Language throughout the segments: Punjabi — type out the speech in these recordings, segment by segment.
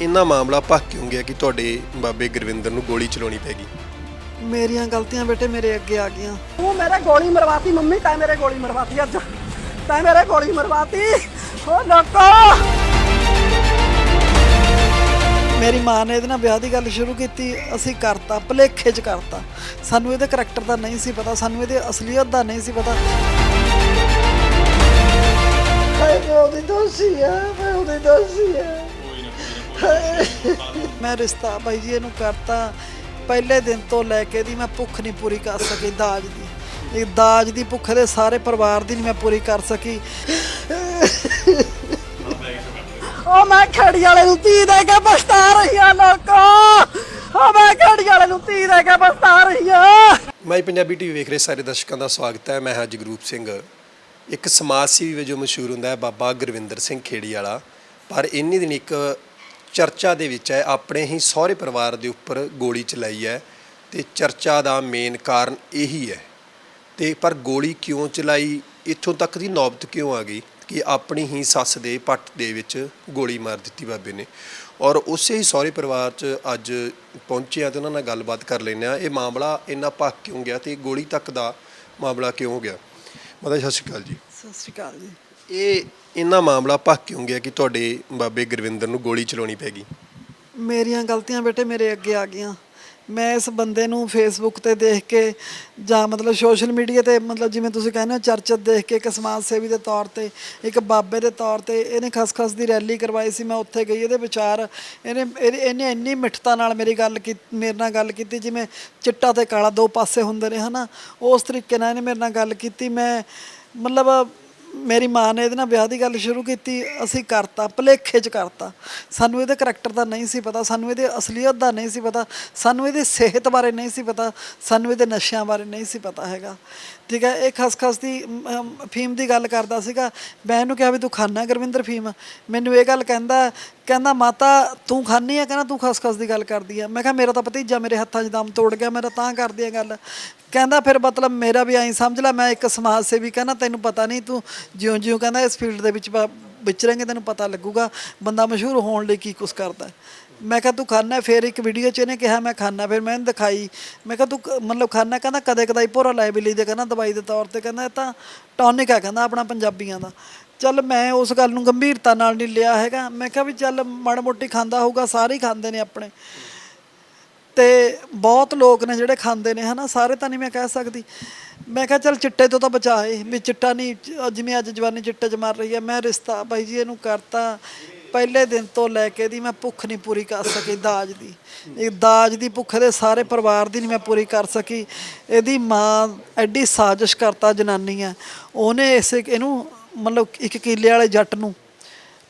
ਇੰਨਾ ਮਾਮਲਾ ਭੱਖ ਕਿਉਂ ਗਿਆ ਕਿ ਤੁਹਾਡੇ ਬਾਬੇ ਗੁਰਵਿੰਦਰ ਨੂੰ ਗੋਲੀ ਚਲਾਉਣੀ ਪੈ ਗਈ? ਮੇਰੀਆਂ ਗਲਤੀਆਂ ਬੇਟੇ ਮੇਰੇ ਅੱਗੇ ਆ ਗਈਆਂ। ਤੂੰ ਮੇਰੇ ਗੋਲੀ ਮਰਵਾਤੀ ਮੰਮੀ ਤੈਂ ਮੇਰੇ ਗੋਲੀ ਮਰਵਾਤੀ ਅੱਜ। ਤੈਂ ਮੇਰੇ ਗੋਲੀ ਮਰਵਾਤੀ। ਓ ਲੋਕੋ! ਮੇਰੀ ਮਾਂ ਨੇ ਇਹਦੇ ਨਾਲ ਵਿਆਹ ਦੀ ਗੱਲ ਸ਼ੁਰੂ ਕੀਤੀ ਅਸੀਂ ਕਰਤਾ ਭਲੇਖੇ 'ਚ ਕਰਤਾ। ਸਾਨੂੰ ਇਹਦੇ ਕਰੈਕਟਰ ਦਾ ਨਹੀਂ ਸੀ ਪਤਾ ਸਾਨੂੰ ਇਹਦੇ ਅਸਲੀਅਤ ਦਾ ਨਹੀਂ ਸੀ ਪਤਾ। ਮੈਂ ਉਹਦੀ ਦੋਸ਼ੀ ਆ ਮੈਂ ਉਹਦੀ ਦੋਸ਼ੀ ਆ। ਮੈਂ ਰਿਸ਼ਤਾ ਬਾਈ ਜੀ ਇਹਨੂੰ ਕਰਤਾ। ਪਹਿਲੇ ਦਿਨ ਤੋਂ ਲੈ ਕੇ ਦੀ ਮੈਂ ਭੁੱਖ ਨਹੀਂ ਪੂਰੀ ਕਰ ਸਕੀ ਦਾਜ ਦੀ। ਇਹ ਦਾਜ ਦੀ ਭੁੱਖ ਦੇ ਸਾਰੇ ਪਰਿਵਾਰ ਦੀ ਨਹੀਂ ਮੈਂ ਪੂਰੀ ਕਰ ਸਕੀ। ਓ ਮੈਂ ਖੜੀ ਵਾਲੇ ਨੂੰ ਧੀ ਦੇ ਕੇ ਪਛਤਾ ਰਹੀ ਆ ਲੋਕੋ। ਓ ਮੈਂ ਖੜੀ ਵਾਲੇ ਨੂੰ ਤੀ ਦੇ ਕੇ ਪਛਤਾ ਰਹੀ ਆ। ਮੈਂ ਪੰਜਾਬੀ ਟੀਵੀ ਵੇਖ ਰਹੇ ਸਾਰੇ ਦਰਸ਼ਕਾਂ ਦਾ ਸਵਾਗਤ ਹੈ। ਮੈਂ ਹਾਂ ਜਗਰੂਪ ਸਿੰਘ। ਇੱਕ ਸਮਾਜ ਸੇਵੀ ਵਜੋਂ ਮਸ਼ਹੂਰ ਹੁੰਦਾ ਹੈ ਬਾਬਾ ਗੁਰਵਿੰਦਰ ਸਿੰਘ ਖੇੜੀ ਵਾਲਾ। ਪਰ ਇੰਨੀ ਦਿਨ ਇੱਕ ਚਰਚਾ ਦੇ ਵਿੱਚ ਹੈ, ਆਪਣੇ ਹੀ ਸਹੁਰੇ ਪਰਿਵਾਰ ਦੇ ਉੱਪਰ ਗੋਲੀ ਚਲਾਈ ਹੈ ਤੇ ਚਰਚਾ ਦਾ ਮੇਨ ਕਾਰਨ ਇਹੀ ਹੈ। ਤੇ ਪਰ ਗੋਲੀ ਕਿਉਂ ਚਲਾਈ, ਇੱਥੋਂ ਤੱਕ ਦੀ ਨੌਬਤ ਕਿਉਂ ਆ ਗਈ ਕਿ ਆਪਣੀ ਹੀ ਸੱਸ ਦੇ ਪੱਟ ਦੇ ਵਿੱਚ ਗੋਲੀ ਮਾਰ ਦਿੱਤੀ ਬਾਬੇ ਨੇ। ਔਰ ਉਸੇ ਹੀ ਸਹੁਰੇ ਪਰਿਵਾਰ 'ਚ ਅੱਜ ਪਹੁੰਚਿਆ ਆ ਤੇ ਉਹਨਾਂ ਨਾਲ ਗੱਲਬਾਤ ਕਰ ਲੈਂਦੇ ਆ। ਇਹ ਮਾਮਲਾ ਇੰਨਾ ਭੱਖ ਕਿਉਂ ਗਿਆ ਤੇ ਗੋਲੀ ਤੱਕ ਦਾ ਮਾਮਲਾ ਕਿਉਂ ਹੋ ਗਿਆ? ਮਾਤਾ ਸਤਿ ਸ਼੍ਰੀ ਅਕਾਲ ਜੀ। ਸਤਿ ਸ਼੍ਰੀ ਅਕਾਲ ਜੀ। ਇਹ ਇੰਨਾ ਮਾਮਲਾ ਭੱਕ ਕਿਉਂ ਗਿਆ ਕਿ ਤੁਹਾਡੇ ਬਾਬੇ ਗੁਰਵਿੰਦਰ ਨੂੰ ਗੋਲੀ ਚਲਾਉਣੀ ਪੈ ਗਈ? ਮੇਰੀਆਂ ਗਲਤੀਆਂ ਬੇਟੇ ਮੇਰੇ ਅੱਗੇ ਆ ਗਈਆਂ। ਮੈਂ ਇਸ ਬੰਦੇ ਨੂੰ ਫੇਸਬੁੱਕ ਤੇ ਦੇਖ ਕੇ ਜਾਂ ਮਤਲਬ ਸੋਸ਼ਲ ਮੀਡੀਆ ਤੇ ਮਤਲਬ ਜਿਵੇਂ ਤੁਸੀਂ ਕਹਿੰਦੇ ਹੋ ਚਰਚਿਤ ਦੇਖ ਕੇ ਇੱਕ ਸਮਾਜ ਸੇਵੀ ਦੇ ਤੌਰ ਤੇ, ਇੱਕ ਬਾਬੇ ਦੇ ਤੌਰ ਤੇ ਇਹਨੇ ਖਸਖਸ ਦੀ ਰੈਲੀ ਕਰਵਾਈ ਸੀ, ਮੈਂ ਉੱਥੇ ਗਈ, ਇਹਦੇ ਵਿਚਾਰ ਇਹਨੇ, ਇਹਦੇ- ਇਹਨੇ ਇੰਨੀ ਮਿੱਠਤਾ ਨਾਲ ਮੇਰੀ ਗੱਲ ਕੀ, ਮੇਰੇ ਨਾਲ ਗੱਲ ਕੀਤੀ ਜਿਵੇਂ ਚਿੱਟਾ ਤੇ ਕਾਲਾ ਦੋ ਪਾਸੇ ਹੁੰਦੇ ਨੇ, ਹਨਾ? ਉਸ ਤਰੀਕੇ ਨਾਲ ਇਹਨੇ ਮੇਰੇ ਨਾਲ ਗੱਲ ਕੀਤੀ, ਮੈਂ ਮਤਲਬ ਮੇਰੀ ਮਾਂ ਨੇ ਇਹਦੇ ਨਾਲ ਵਿਆਹ ਦੀ ਗੱਲ ਸ਼ੁਰੂ ਕੀਤੀ, ਅਸੀਂ ਕਰਤਾ, ਭਲੇਖੇ 'ਚ ਕਰਤਾ। ਸਾਨੂੰ ਇਹਦੇ ਕਰੈਕਟਰ ਦਾ ਨਹੀਂ ਸੀ ਪਤਾ, ਸਾਨੂੰ ਇਹਦੇ ਅਸਲੀਅਤ ਦਾ ਨਹੀਂ ਸੀ ਪਤਾ, ਸਾਨੂੰ ਇਹਦੀ ਸਿਹਤ ਬਾਰੇ ਨਹੀਂ ਸੀ ਪਤਾ, ਸਾਨੂੰ ਇਹਦੇ ਨਸ਼ਿਆਂ ਬਾਰੇ ਨਹੀਂ ਸੀ ਪਤਾ ਹੈਗਾ। ਠੀਕ ਹੈ, ਇਹ ਖਸਖਸ ਦੀ ਫੀਮ ਦੀ ਗੱਲ ਕਰਦਾ ਸੀਗਾ। ਮੈਂ ਇਹਨੂੰ ਕਿਹਾ ਵੀ ਤੂੰ ਖਾਣਾ ਗੁਰਵਿੰਦਰ ਫੀਮ ਮੈਨੂੰ ਇਹ ਗੱਲ ਕਹਿੰਦਾ ਕਹਿੰਦਾ, ਮਾਤਾ, ਤੂੰ ਖਾਣੀ ਆ ਕਹਿੰਦਾ, ਤੂੰ ਖਸਖਸ ਦੀ ਗੱਲ ਕਰਦੀ ਆ ਮੈਂ ਕਿਹਾ, ਮੇਰਾ ਤਾਂ ਭਤੀਜਾ ਮੇਰੇ ਹੱਥਾਂ 'ਚ ਦਮ ਤੋੜ ਗਿਆ, ਮੇਰਾ ਤਾਂ ਕਰਦੀ ਆ ਗੱਲ। ਕਹਿੰਦਾ ਫਿਰ ਮਤਲਬ ਮੇਰਾ ਵੀ ਐਂ ਸਮਝ ਲੈ, ਮੈਂ ਇੱਕ ਸਮਾਜ ਸੇਵੀ ਕਹਿੰਦਾ, ਤੈਨੂੰ ਪਤਾ ਨਹੀਂ ਤੂੰ ਜਿਉਂ ਜਿਉਂ ਕਹਿੰਦਾ ਇਸ ਫੀਲਡ ਦੇ ਵਿੱਚ ਵਿਚਰਾਂਗੇ ਤੈਨੂੰ ਪਤਾ ਲੱਗੂਗਾ ਬੰਦਾ ਮਸ਼ਹੂਰ ਹੋਣ ਲਈ ਕੀ ਕੁਛ ਕਰਦਾ। ਮੈਂ ਕਿਹਾ ਤੂੰ ਖਾਣਾ ਫਿਰ ਇੱਕ ਵੀਡੀਓ 'ਚ ਇਹਨੇ ਕਿਹਾ, ਮੈਂ ਖਾਣਾ ਫਿਰ ਮੈਂ ਇਹਨੂੰ ਦਿਖਾਈ। ਮੈਂ ਕਿਹਾ ਤੂੰ ਮਤਲਬ ਖਾਣਾ ਕਹਿੰਦਾ ਕਦੇ ਕਦਾਈ ਭੋਰਾ ਲੈ ਵੀ ਦੇ ਕਹਿੰਦਾ, ਦਵਾਈ ਦੇ ਤੌਰ ਤੇ ਕਹਿੰਦਾ, ਇਹ ਤਾਂ ਟੌਨਿਕ ਆ ਕਹਿੰਦਾ ਆਪਣਾ ਪੰਜਾਬੀਆਂ ਦਾ। ਚੱਲ ਮੈਂ ਉਸ ਗੱਲ ਨੂੰ ਗੰਭੀਰਤਾ ਨਾਲ ਨਹੀਂ ਲਿਆ ਹੈਗਾ। ਮੈਂ ਕਿਹਾ ਵੀ ਚੱਲ ਮਾੜਾ ਮੋਟੀ ਖਾਂਦਾ ਹੋਊਗਾ, ਸਾਰੇ ਹੀ ਖਾਂਦੇ ਨੇ ਆਪਣੇ। ਤੇ ਬਹੁਤ ਲੋਕ ਨੇ ਜਿਹੜੇ ਖਾਂਦੇ ਨੇ, ਹਨਾ? ਸਾਰੇ ਤਾਂ ਨਹੀਂ ਮੈਂ ਕਹਿ ਸਕਦੀ। ਮੈਂ ਕਿਹਾ, ਚੱਲ ਚਿੱਟੇ ਤੋਂ ਤਾਂ ਬਚਾਏ ਵੀ ਚਿੱਟਾ ਨਹੀਂ, ਜਿਵੇਂ ਅੱਜ ਜਵਾਨੀ ਚਿੱਟੇ 'ਚ ਮਰ ਰਹੀ ਹੈ। ਮੈਂ ਰਿਸ਼ਤਾ ਬਾਈ ਜੀ, ਇਹਨੂੰ ਕਰਤਾ ਪਹਿਲੇ ਦਿਨ ਤੋਂ ਲੈ ਕੇ ਦੀ, ਮੈਂ ਭੁੱਖ ਨਹੀਂ ਪੂਰੀ ਕਰ ਸਕੀ ਦਾਜ ਦੀ। ਇਹ ਦਾਜ ਦੀ ਭੁੱਖ ਦੇ ਸਾਰੇ ਪਰਿਵਾਰ ਦੀ ਨਹੀਂ ਮੈਂ ਪੂਰੀ ਕਰ ਸਕੀ। ਇਹਦੀ ਮਾਂ ਐਡੀ ਸਾਜ਼ਿਸ਼ ਕਰਤਾ ਜਨਾਨੀ ਹੈ। ਉਹਨੇ ਇਸੇ, ਇਹਨੂੰ ਮਤਲਬ ਇੱਕ ਕਿੱਲੇ ਵਾਲੇ ਜੱਟ ਨੂੰ,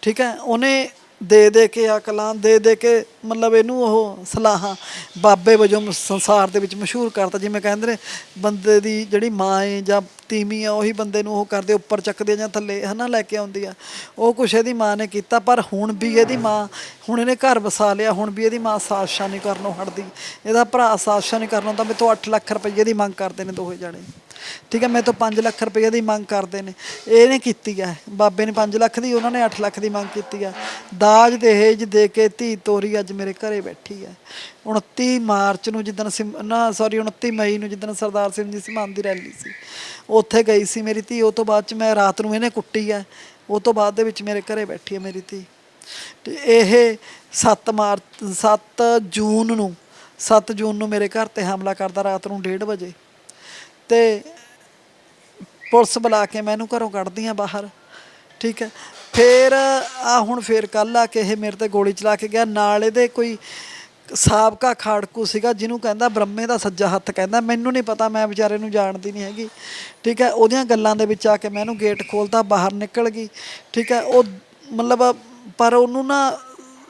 ਠੀਕ ਹੈ? ਉਹਨੇ ਦੇ ਦੇ ਕੇ ਅਕਲਾਂ, ਦੇ ਦੇ ਕੇ ਮਤਲਬ ਇਹਨੂੰ ਉਹ ਸਲਾਹਾਂ ਬਾਬੇ ਵਜੋਂ ਸੰਸਾਰ ਦੇ ਵਿੱਚ ਮਸ਼ਹੂਰ ਕਰਤਾ। ਜਿਵੇਂ ਕਹਿੰਦੇ ਨੇ, ਬੰਦੇ ਦੀ ਜਿਹੜੀ ਮਾਂ ਏ ਜਾਂ ਤੀਵੀਂ ਆ, ਉਹੀ ਬੰਦੇ ਨੂੰ ਉਹ ਕਰਦੇ, ਉੱਪਰ ਚੱਕਦੇ ਜਾਂ ਥੱਲੇ, ਹਨਾ, ਲੈ ਕੇ ਆਉਂਦੀ ਆ ਉਹ ਕੁਛ ਇਹਦੀ ਮਾਂ ਨੇ ਕੀਤਾ, ਪਰ ਹੁਣ ਵੀ ਇਹਦੀ ਮਾਂ, ਹੁਣ ਇਹਨੇ ਘਰ ਵਸਾ ਲਿਆ, ਹੁਣ ਵੀ ਇਹਦੀ ਮਾਂ ਸਾਜ਼ਿਸ਼ਾਂ ਨਹੀਂ ਕਰਨੋਂ ਹਟਦੀ। ਇਹਦਾ ਭਰਾ ਸਾਜ਼ਿਸ਼ਾਂ ਨਹੀਂ ਕਰਨੋਂ, ਤਾਂ ਮੇਰੇ ਤੋਂ 8 ਲੱਖ ਰੁਪਏ ਦੀ ਮੰਗ ਕਰਦੇ ਨੇ ਦੋਹੇ ਜਾਣੇ। ਠੀਕ ਹੈ ਮੇਰੇ ਤੋਂ 5 ਲੱਖ ਰੁਪਏ ਦੀ ਮੰਗ ਕਰਦੇ ਨੇ। ਇਹਨੇ ਕੀਤੀ ਹੈ। ਬਾਬੇ ਨੇ 5 ਲੱਖ ਦੀ, ਉਹਨਾਂ ਨੇ 8 ਲੱਖ ਦੀ ਮੰਗ ਕੀਤੀ ਹੈ। ਦਾਜ ਦਹੇਜ ਦੇ ਕੇ ਧੀ ਤੋਰੀ ਅੱਜ ਮੇਰੇ ਘਰੇ ਬੈਠੀ ਹੈ। 29 ਮਾਰਚ ਨੂੰ ਜਿੱਦਣ ਸਿਮ- ਨਾ ਸੌਰੀ 29 ਮਈ ਨੂੰ ਜਿੱਦਣ ਸਰਦਾਰ ਸਿੰਘ ਜੀ ਸਮਾਨ ਦੀ ਰੈਲੀ ਸੀ। ਉੱਥੇ ਗਈ ਸੀ ਮੇਰੀ ਧੀ। ਉਹ ਤੋਂ ਬਾਅਦ ਚ ਮੈਂ ਰਾਤ ਨੂੰ ਇਹਨੇ ਕੁੱਟੀ ਹੈ। ਉਹ ਤੋਂ ਬਾਅਦ ਦੇ ਵਿੱਚ ਮੇਰੇ ਘਰੇ ਬੈਠੀ ਹੈ ਮੇਰੀ ਧੀ। ਤੇ ਇਹ 7 ਮਾਰਚ 7 ਜੂਨ ਨੂੰ 7 ਜੂਨ ਨੂੰ ਮੇਰੇ ਘਰ ਤੇ ਹਮਲਾ ਕਰਦਾ ਰਾਤ ਨੂੰ 1:30 ਵਜੇ। ਤੇ ਪੁਲਿਸ ਬੁਲਾ ਕੇ ਮੈਨੂੰ ਘਰੋਂ ਕੱਢਦੀ ਆ ਬਾਹਰ। ਠੀਕ ਹੈ। ਫਿਰ ਆ ਹੁਣ ਫਿਰ ਕੱਲ ਆ ਕੇ ਇਹ ਮੇਰੇ ਤੇ ਗੋਲੀ ਚਲਾ ਕੇ ਗਿਆ। ਨਾਲ ਇਹਦੇ ਕੋਈ ਸਾਬਕਾ ਖਾੜਕੂ ਸੀਗਾ ਜਿਹਨੂੰ ਕਹਿੰਦਾ ਬ੍ਰਹਮੇ ਦਾ ਸੱਜਾ ਹੱਥ ਕਹਿੰਦਾ। ਮੈਨੂੰ ਨਹੀਂ ਪਤਾ, ਮੈਂ ਵਿਚਾਰੇ ਨੂੰ ਜਾਣਦੀ ਨਹੀਂ ਹੈਗੀ। ਠੀਕ ਹੈ। ਉਹਦੀਆਂ ਗੱਲਾਂ ਦੇ ਵਿੱਚ ਆ ਕੇ ਮੈਂ ਇਹਨੂੰ ਗੇਟ ਖੋਲਤਾ, ਬਾਹਰ ਨਿਕਲ ਗਈ। ਠੀਕ ਹੈ। ਉਹ ਮਤਲਬ ਪਰ ਉਹਨੂੰ ਨਾ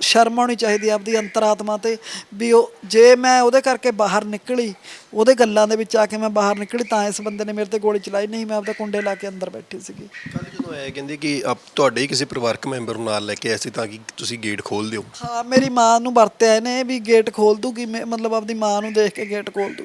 ਸ਼ਰਮ ਆਉਣੀ ਚਾਹੀਦੀ ਆ ਆਪਦੀ ਅੰਤਰਾਤਮਾ ਤੇ ਵੀ ਉਹ ਜੇ ਮੈਂ ਉਹਦੇ ਕਰਕੇ ਬਾਹਰ ਨਿਕਲੀ ਉਹਦੇ ਗੱਲਾਂ ਦੇ ਵਿੱਚ ਆ ਕੇ ਮੈਂ ਬਾਹਰ ਨਿਕਲੀ ਤਾਂ ਇਸ ਬੰਦੇ ਨੇ ਮੇਰੇ ਤੇ ਗੋਲੀ ਚਲਾਈ ਨਹੀਂ ਮੈਂ ਆਪਦੇ ਕੁੰਡੇ ਲਾ ਕੇ ਅੰਦਰ ਬੈਠੀ ਸੀਗੀ। ਕੱਲ ਜਦੋਂ ਆਇਆ ਕਹਿੰਦੇ ਕਿ ਆਪ ਤੁਹਾਡੇ ਹੀ ਕਿਸੇ ਪਰਿਵਾਰਕ ਮੈਂਬਰ ਨੂੰ ਨਾਲ ਲੈ ਕੇ ਆਏ ਸੀ ਤਾਂ ਕਿ ਤੁਸੀਂ ਗੇਟ ਖੋਲ ਦਿਓ। ਹਾਂ ਮੇਰੀ ਮਾਂ ਨੂੰ ਵਰਤਿਆ ਇਹਨੇ ਵੀ ਗੇਟ ਖੋਲ ਦੂਗੀ ਮੈਂ- ਮਤਲਬ ਆਪਦੀ ਮਾਂ ਨੂੰ ਦੇਖ ਕੇ ਗੇਟ ਖੋਲ ਦੂ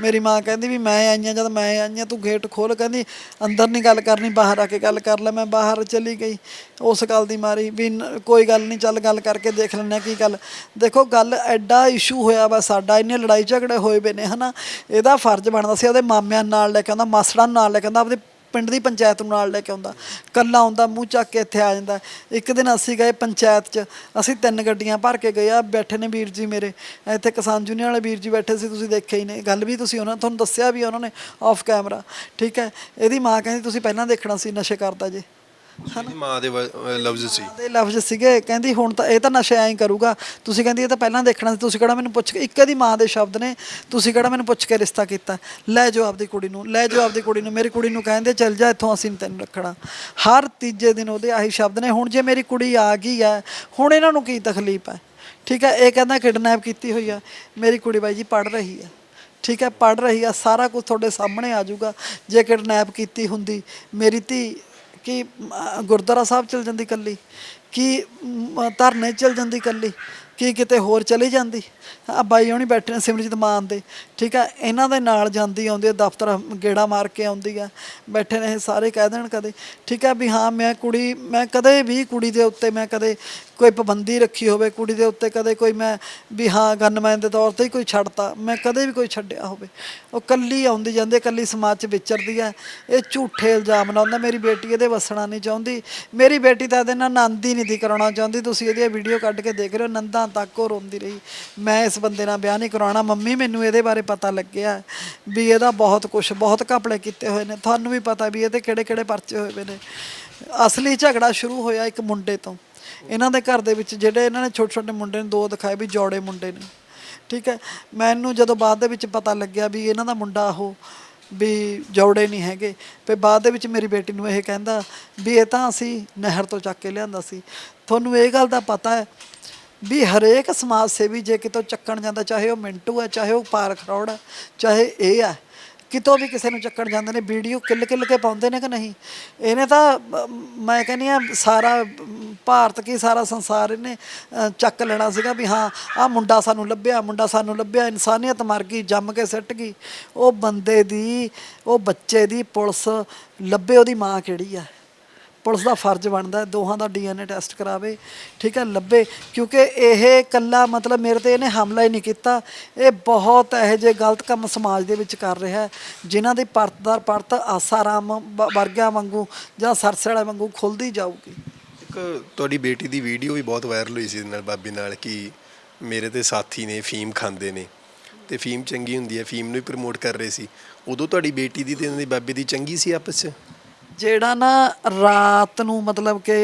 ਮੇਰੀ ਮਾਂ ਕਹਿੰਦੀ ਵੀ ਮੈਂ ਆਈਆਂ ਜਦ ਮੈਂ ਆਈਆਂ ਤੂੰ ਗੇਟ ਖੋਲ ਕਹਿੰਦੀ ਅੰਦਰ ਨਹੀਂ ਗੱਲ ਕਰਨੀ ਬਾਹਰ ਆ ਕੇ ਗੱਲ ਕਰ ਲੈ ਮੈਂ ਬਾਹਰ ਚਲੀ ਗਈ। ਉਸ ਗੱਲ ਦੀ ਮਾਰੀ ਵੀ ਨ- ਕੋਈ ਗੱਲ ਨਹੀਂ ਚੱਲ ਗੱਲ ਕਰਕੇ ਦੇਖ ਹਾਂ ਕੀ ਗੱਲ। ਦੇਖੋ ਗੱਲ ਐਡਾ ਇਸ਼ੂ ਹੋਇਆ ਵਾ ਸਾਡਾ ਇੰਨੇ ਲੜਾਈ ਝਗੜੇ ਹੋਏ ਵੇ ਨੇ ਹਨਾ? ਇਹਦਾ ਫਰਜ਼ ਬਣਦਾ ਸੀ ਉਹਦੇ ਮਾਮਿਆਂ ਨੂੰ ਨਾਲ ਲੈ ਕੇ ਆਉਂਦਾ, ਮਾਸੜਾਂ ਨੂੰ ਨਾਲ ਲੈ ਕੇ ਆਉਂਦਾ, ਆਪਦੇ ਪਿੰਡ ਦੀ ਪੰਚਾਇਤ ਨੂੰ ਨਾਲ ਲੈ ਕੇ ਆਉਂਦਾ। ਕੱਲਾ ਆਉਂਦਾ, ਮੂੰਹ ਚੱਕ ਕੇ ਇੱਥੇ ਆ ਜਾਂਦਾ। ਇੱਕ ਦਿਨ ਅਸੀਂ ਗਏ ਪੰਚਾਇਤ 'ਚ, ਅਸੀਂ ਤਿੰਨ ਗੱਡੀਆਂ ਭਰ ਕੇ ਗਏ, ਆ ਬੈਠੇ ਨੇ ਵੀਰ ਜੀ ਮੇਰੇ। ਇੱਥੇ ਕਿਸਾਨ ਯੂਨੀਅਨ ਵਾਲੇ ਵੀਰ ਜੀ ਬੈਠੇ ਸੀ, ਤੁਸੀਂ ਦੇਖਿਆ ਹੀ ਨੇ ਗੱਲ ਵੀ ਤੁਸੀਂ ਉਹਨਾਂ, ਤੁਹਾਨੂੰ ਦੱਸਿਆ ਵੀ ਉਹਨਾਂ ਨੇ ਆਫ ਕੈਮਰਾ ਠੀਕ ਹੈ? ਇਹਦੀ ਮਾਂ ਕਹਿੰਦੀ, ਤੁਸੀਂ ਪਹਿਲਾਂ ਦੇਖਣਾ ਸੀ ਨਸ਼ੇ ਕਰਦਾ ਜੇ। ਇਹਦੀ ਮਾਂ ਦੇ ਵ- ਅਹ ਲਫ਼ਜ਼ ਸੀ। ਦੇ ਲਫ਼ਜ਼ ਸੀਗੇ ਕਹਿੰਦੀ ਹੁਣ ਤਾਂ ਇਹ ਤਾਂ ਨਸ਼ੇ ਐਂ ਹੀ ਕਰੂਗਾ ਤੁਸੀਂ ਕਹਿੰਦੀ ਇਹ ਤਾਂ ਪਹਿਲਾਂ ਦੇਖਣਾ ਸੀ ਤੁਸੀਂ ਕਿਹੜਾ ਮੈਨੂੰ ਪੁੱਛ ਕੇ ਇੱਕ ਦੀ ਮਾਂ ਦੇ ਸ਼ਬਦ ਨੇ ਤੁਸੀਂ ਕਿਹੜਾ ਮੈਨੂੰ ਪੁੱਛ ਕੇ ਰਿਸ਼ਤਾ ਕੀਤਾ? ਲੈ ਜਾਓ ਆਪਦੀ ਕੁੜੀ ਨੂੰ ਲੈ ਜਾਓ ਆਪਦੀ ਕੁੜੀ ਨੂੰ ਮੇਰੀ ਕੁੜੀ ਨੂੰ ਕਹਿੰਦੇ ਚੱਲ ਜਾ ਇੱਥੋਂ ਅਸੀਂ ਨੀ ਤੈਨੂੰ ਰੱਖਣਾ। ਹਰ ਤੀਜੇ ਦਿਨ ਉਹਦੇ ਆਹੀ ਸ਼ਬਦ ਨੇ ਹੁਣ ਜੇ ਮੇਰੀ ਕੁੜੀ ਆ ਗਈ ਹੈ ਹੁਣ ਇਹਨਾਂ ਨੂੰ ਕੀ ਤਕਲੀਫ ਹੈ ਠੀਕ ਹੈ ਇਹ ਕਹਿੰਦਾ ਕਿਡਨੈਪ ਕੀਤੀ ਹੋਈ ਆ ਮੇਰੀ ਕੁੜੀ ਬਾਈ ਜੀ ਪੜ ਰਹੀ ਹੈ ਠੀਕ ਹੈ ਪੜ ਰਹੀ ਆ ਸਾਰਾ ਕੁਝ ਤੁਹਾਡੇ ਸਾਹਮਣੇ ਆ ਜਾਊਗਾ। ਜੇ ਕਿਡਨੈਪ ਕੀਤੀ ਹੁੰਦੀ ਮੇਰੀ ਧੀ ਕਿ ਗੁਰਦੁਆਰਾ ਸਾਹਿਬ ਚਲ ਜਾਂਦੀ ਕੱਲੀ ਕਿ ਧਰਨੇ ਚਲ ਜਾਂਦੀ ਕੱਲੀ ਕੀ ਕਿਤੇ ਹੋਰ ਚਲੀ ਜਾਂਦੀ? ਆ ਬਾਈ ਹੋਣੀ ਬੈਠੇ ਨੇ ਸਿਮਰਜੀਤ ਮਾਨ ਦੇ। ਠੀਕ ਆ ਇਹਨਾਂ ਦੇ ਨਾਲ ਜਾਂਦੀ ਆਉਂਦੀ ਆ ਦਫ਼ਤਰ ਗੇੜਾ ਮਾਰ ਕੇ ਆਉਂਦੀ ਆ। ਬੈਠੇ ਨੇ ਇਹ ਸਾਰੇ ਕਹਿ ਦੇਣ ਕਦੇ। ਠੀਕ ਆ ਵੀ ਹਾਂ ਮੈਂ ਕੁੜੀ ਮੈਂ ਕਦੇ ਵੀ ਕੁੜੀ ਦੇ ਉੱਤੇ ਮੈਂ ਕਦੇ ਕੋਈ ਪਾਬੰਦੀ ਰੱਖੀ ਹੋਵੇ ਕੁੜੀ ਦੇ ਉੱਤੇ ਕਦੇ ਕੋਈ ਮੈਂ ਵੀ ਹਾਂ ਗਨਮੈਨ ਦੇ ਤੌਰ ਤੇ ਹੀ ਕੋਈ ਛੱਡਤਾ। ਮੈਂ ਕਦੇ ਵੀ ਕੋਈ ਛੱਡਿਆ ਹੋਵੇ। ਉਹ ਕੱਲੀ ਆਉਂਦੀ ਜਾਂਦੀ ਹੈ, ਕੱਲੀ ਸਮਾਜ 'ਚ ਵਿਚਰਦੀ ਆ। ਇਹ ਝੂਠੇ ਇਲਜ਼ਾਮ ਲਾਉਂਦਾ ਮੇਰੀ ਬੇਟੀ ਇਹਦੇ ਵਸਣਾ ਨਹੀਂ ਚਾਹੁੰਦੀ। ਮੇਰੀ ਬੇਟੀ ਤਾਂ ਇਹਦੇ ਨਾਲ ਆਨੰਦ ਹੀ ਨਹੀਂ ਦੀ ਕਰਾਉਣਾ ਚਾਹੁੰਦੀ। ਤੁਸੀਂ ਇਹਦੀਆਂ ਵੀਡੀਓ ਕੱਢ ਕੇ ਦੇਖ ਰਹੇ ਹੋ ਨੰਦਾਂ ਤੱਕ ਉਹ ਰੋਂਦੀ ਰਹੀ। ਮੈਂ ਇਸ ਬੰਦੇ ਨਾਲ ਵਿਆਹ ਨਹੀਂ ਕਰਾਉਣਾ। ਮੰਮੀ, ਮੈਨੂੰ ਇਹਦੇ ਬਾਰੇ ਪਤਾ ਲੱਗਿਆ ਵੀ ਇਹਦਾ ਬਹੁਤ ਕੁਝ ਬਹੁਤ ਘਪਲੇ ਕੀਤੇ ਹੋਏ ਨੇ। ਤੁਹਾਨੂੰ ਵੀ ਪਤਾ ਵੀ ਇਹਦੇ ਕਿਹੜੇ ਕਿਹੜੇ ਪਰਚੇ ਹੋਏ ਪਏ ਨੇ। ਅਸਲੀ ਝਗੜਾ ਸ਼ੁਰੂ ਹੋਇਆ ਇੱਕ ਮੁੰਡੇ ਤੋਂ। ਇਹਨਾਂ ਦੇ ਘਰ ਦੇ ਵਿੱਚ ਜਿਹੜੇ ਇਹਨਾਂ ਨੇ ਛੋਟੇ ਛੋਟੇ ਮੁੰਡੇ ਨੇ, ਦੋ ਦਿਖਾਏ ਵੀ ਜੋੜੇ ਮੁੰਡੇ ਨੇ। ਠੀਕ ਹੈ? ਮੈਨੂੰ ਜਦੋਂ ਬਾਅਦ ਦੇ ਵਿੱਚ ਪਤਾ ਲੱਗਿਆ ਵੀ ਇਹਨਾਂ ਦਾ ਮੁੰਡਾ ਉਹ ਵੀ ਜੋੜੇ ਨਹੀਂ ਹੈਗੇ। ਫਿਰ ਬਾਅਦ ਦੇ ਵਿੱਚ ਮੇਰੀ ਬੇਟੀ ਨੂੰ ਇਹ ਕਹਿੰਦਾ ਵੀ ਇਹ ਤਾਂ ਅਸੀਂ ਨਹਿਰ ਤੋਂ ਚੱਕ ਕੇ ਲਿਆਂਦਾ ਸੀ। ਤੁਹਾਨੂੰ ਇਹ ਗੱਲ ਦਾ ਪਤਾ ਹੈ ਵੀ ਹਰੇਕ ਸਮਾਜ ਸੇਵੀ ਜੇ ਕਿਤੋਂ ਚੱਕਣ ਜਾਂਦਾ, ਚਾਹੇ ਉਹ ਮਿੰਟੂ ਹੈ, ਚਾਹੇ ਉਹ ਪਾਰ ਖਰੌੜ ਹੈ, ਚਾਹੇ ਇਹ ਹੈ, ਕਿਤੋਂ ਵੀ ਕਿਸੇ ਨੂੰ ਚੱਕਣ ਜਾਂਦੇ ਨੇ, ਵੀਡੀਓ ਕਿੱਲ ਕਿੱਲ ਕੇ ਪਾਉਂਦੇ ਨੇ ਕਿ ਨਹੀਂ? ਇਹਨੇ ਤਾਂ ਮੈਂ ਕਹਿੰਦੀ ਆ ਸਾਰਾ, ਭਾਰਤ ਕੀ ਸਾਰਾ ਸੰਸਾਰ ਇਹਨੇ ਚੱਕ ਲੈਣਾ ਸੀਗਾ ਵੀ ਹਾਂ ਆ ਮੁੰਡਾ ਸਾਨੂੰ ਲੱਭਿਆ, ਮੁੰਡਾ ਸਾਨੂੰ ਲੱਭਿਆ, ਇਨਸਾਨੀਅਤ ਮਰ ਗਈ, ਜੰਮ ਕੇ ਸਿੱਟ ਗਈ। ਉਹ ਬੰਦੇ ਦੀ, ਉਹ ਬੱਚੇ ਦੀ ਪੁਲਿਸ, ਲੱਭੇ ਉਹਦੀ ਮਾਂ ਕਿਹੜੀ ਆ ਪੁਲਿਸ ਦਾ ਫਰਜ਼ ਬਣਦਾ ਦੋਹਾਂ ਦਾ ਡੀਐਨਏ ਟੈਸਟ ਕਰਾਵੇ, ਠੀਕ ਹੈ, ਲੱਭੇ, ਕਿਉਂਕਿ ਇਹ ਕੱਲਾ ਮਤਲਬ ਮੇਰੇ ਤੇ ਇਹਨੇ ਹਮਲਾ ਹੀ ਨਹੀਂ ਕੀਤਾ। ਇਹ ਬਹੁਤ ਇਹੋ ਜਿਹੇ ਗਲਤ ਕੰਮ ਸਮਾਜ ਦੇ ਵਿੱਚ ਕਰ ਰਿਹਾ ਹੈ, ਜਿਨ੍ਹਾਂ ਦੀ ਪਰਤਦਾਰ ਪਰਤ ਆਸਾਰਾਮ ਵ- ਵਰਗਿਆਂ ਵਾਂਗੂ ਜਾਂ ਸਰਸੇੜਾ ਵਾਂਗੂ ਖੁੱਲਦੀ ਜਾਊਗੀ। ਇੱਕ ਤੁਹਾਡੀ ਬੇਟੀ ਦੀ ਵੀਡੀਓ ਵੀ ਬਹੁਤ ਵਾਇਰਲ ਹੋਈ ਸੀ ਇਹਦੇ ਨਾਲ ਬਾਬੇ ਨਾਲ ਕਿ ਮੇਰੇ ਤੇ ਸਾਥੀ ਨੇ ਫੀਮ ਖਾਂਦੇ ਨੇ, ਤੇ ਫੀਮ ਚੰਗੀ ਹੁੰਦੀ ਹੈ, ਫੀਮ ਨੂੰ ਹੀ ਪ੍ਰਮੋਟ ਕਰ ਰਹੇ ਸੀ। ਉਦੋਂ ਤੁਹਾਡੀ ਬੇਟੀ ਦੀ ਤੇ ਇਹਨਾਂ ਦੀ ਬਾਬੇ ਦੀ ਚੰਗੀ ਸੀ ਆਪਸ 'ਚ? ਜਿਹੜਾ ਨਾ ਰਾਤ ਨੂੰ ਮਤਲਬ ਕਿ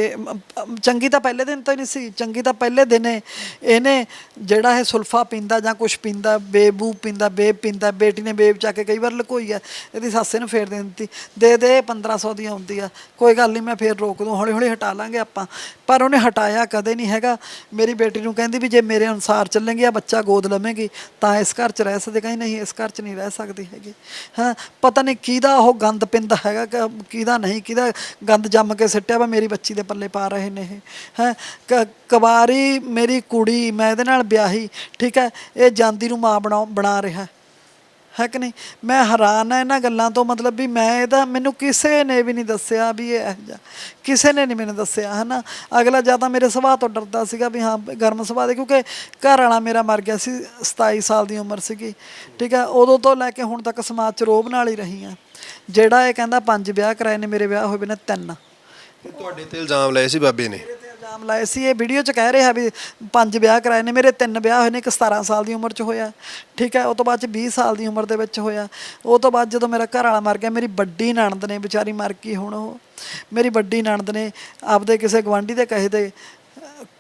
ਚੰਗੀ ਤਾਂ ਪਹਿਲੇ ਦਿਨ ਤੋਂ ਹੀ ਨਹੀਂ ਸੀ, ਚੰਗੀ ਤਾਂ ਪਹਿਲੇ ਦਿਨੇ ਇਹਨੇ ਜਿਹੜਾ ਇਹ ਸੁਲਫਾ ਪੀਂਦਾ ਜਾਂ ਕੁਝ ਪੀਂਦਾ, ਬੇਬੂ ਪੀਂਦਾ, ਬੇਬ ਪੀਂਦਾ, ਬੇਟੀ ਨੇ ਬੇਬ ਚੱਕ ਕੇ ਕਈ ਵਾਰ ਲੁਕੋਈ ਆ, ਇਹਦੀ ਸੱਸੇ ਨੂੰ ਫੇਰ ਦੇ ਦਿੱਤੀ, ਦੇ ਦੇ 1500 ਦੀ ਆਉਂਦੀ ਆ ਕੋਈ ਗੱਲ ਨਹੀਂ ਮੈਂ ਫੇਰ ਰੋਕ ਦੂੰ ਹੌਲੀ ਹੌਲੀ ਹਟਾ ਲਾਂਗੇ ਆਪਾਂ। ਪਰ ਉਹਨੇ ਹਟਾਇਆ ਕਦੇ ਨਹੀਂ ਹੈਗਾ, ਮੇਰੀ ਬੇਟੀ ਨੂੰ ਕਹਿੰਦੀ ਵੀ ਜੇ ਮੇਰੇ ਅਨੁਸਾਰ ਚੱਲੇਂਗੇ, ਆ ਬੱਚਾ ਗੋਦ ਲਵੇਂਗੀ, ਤਾਂ ਇਸ ਘਰ 'ਚ ਰਹਿ ਸਕਦੇ ਕਹੀਂ ਨਹੀਂ, ਇਸ ਘਰ 'ਚ ਨਹੀਂ ਰਹਿ ਸਕਦੀ ਹੈਗੀ। ਹਾਂ, ਪਤਾ ਨਹੀਂ ਕਿਹਦਾ ਉਹ ਗੰਦ ਪਿੰਦ ਹੈਗਾ, ਕਿ, ਕਿਹਦਾ ਨਹੀਂ ਕਿਹਦਾ ਗੰਦ ਜੰਮ ਕੇ ਸਿੱਟਿਆ ਵਾ, ਮੇਰੀ ਬੱਚੀ ਦੇ ਪੱਲੇ ਪਾ ਰਹੇ ਨੇ ਇਹ। ਹੈ ਕਵਾਰੀ ਮੇਰੀ ਕੁੜੀ, ਮੈਂ ਇਹਦੇ ਨਾਲ ਵਿਆਹੀ, ਠੀਕ ਹੈ, ਇਹ ਜਾਂਦੀ ਨੂੰ ਮਾਂ ਬਣਾ ਬਣਾ ਰਿਹਾ। ਹੈ ਕਿ ਨਹੀਂ? ਮੈਂ ਹੈਰਾਨ ਆ ਇਹਨਾਂ ਗੱਲਾਂ ਤੋਂ, ਮਤਲਬ ਵੀ ਮੈਂ ਇਹਦਾ, ਮੈਨੂੰ ਕਿਸੇ ਨੇ ਵੀ ਨਹੀਂ ਦੱਸਿਆ ਵੀ ਇਹ ਇਹੋ ਜਿਹਾ। ਕਿਸੇ ਨੇ ਨਹੀਂ ਮੈਨੂੰ ਦੱਸਿਆ, ਹਨਾ? ਅਗਲਾ ਜ਼ਿਆਦਾ ਮੇਰੇ ਸੁਭਾਅ ਤੋਂ ਡਰਦਾ ਸੀਗਾ ਵੀ ਹਾਂ, ਗਰਮ ਸੁਭਾਅ ਦੇ, ਕਿਉਂਕਿ ਘਰ ਵਾਲਾ ਮੇਰਾ ਮਰ ਗਿਆ ਸੀ 27 ਸਾਲ ਦੀ ਉਮਰ ਸੀਗੀ, ਠੀਕ ਹੈ, ਉਦੋਂ ਤੋਂ ਲੈ ਕੇ ਹੁਣ ਤੱਕ ਸਮਾਜ 'ਚ ਰੋਬ ਨਾਲ ਹੀ ਰਹੀ ਆ ਜਿਹੜਾ ਇਹ ਕਹਿੰਦਾ ਪੰਜ ਵਿਆਹ ਕਰਾਏ ਨੇ ਮੇਰੇ ਵਿਆਹ ਹੋਏ ਵੀ ਨੇ ਤਿੰਨ ਤੁਹਾਡੇ ਤੇ ਇਲਜ਼ਾਮ ਲਾਏ ਸੀ ਬਾਬੇ ਨੇ? ਤੇ ਇਲਜ਼ਾਮ ਲਾਏ ਸੀ। ਇਹ ਵੀਡੀਓ 'ਚ ਕਹਿ ਰਿਹਾ ਵੀ ਪੰਜ ਵਿਆਹ ਕਰਾਏ ਨੇ ਮੇਰੇ ਤਿੰਨ ਵਿਆਹ ਹੋਏ ਨੇ ਇੱਕ 17 ਸਾਲ ਦੀ ਉਮਰ 'ਚ ਹੋਇਆ। ਠੀਕ ਹੈ ਉਹ ਤੋਂ ਬਾਅਦ 'ਚ 20 ਸਾਲ ਦੀ ਉਮਰ ਦੇ ਵਿੱਚ ਹੋਇਆ। ਉਹ ਤੋਂ ਬਾਅਦ ਜਦੋਂ ਮੇਰਾ ਘਰ ਵਾਲਾ ਮਰ ਗਿਆ ਮੇਰੀ ਵੱਡੀ ਨਣਦ ਨੇ ਵਿਚਾਰੀ ਮਰ ਗਈ ਹੁਣ ਉਹ। ਮੇਰੀ ਵੱਡੀ ਨਣਦ ਨੇ ਆਪਦੇ ਕਿਸੇ ਗਵਾਂਢੀ ਦੇ ਕਹੇ ਤੇ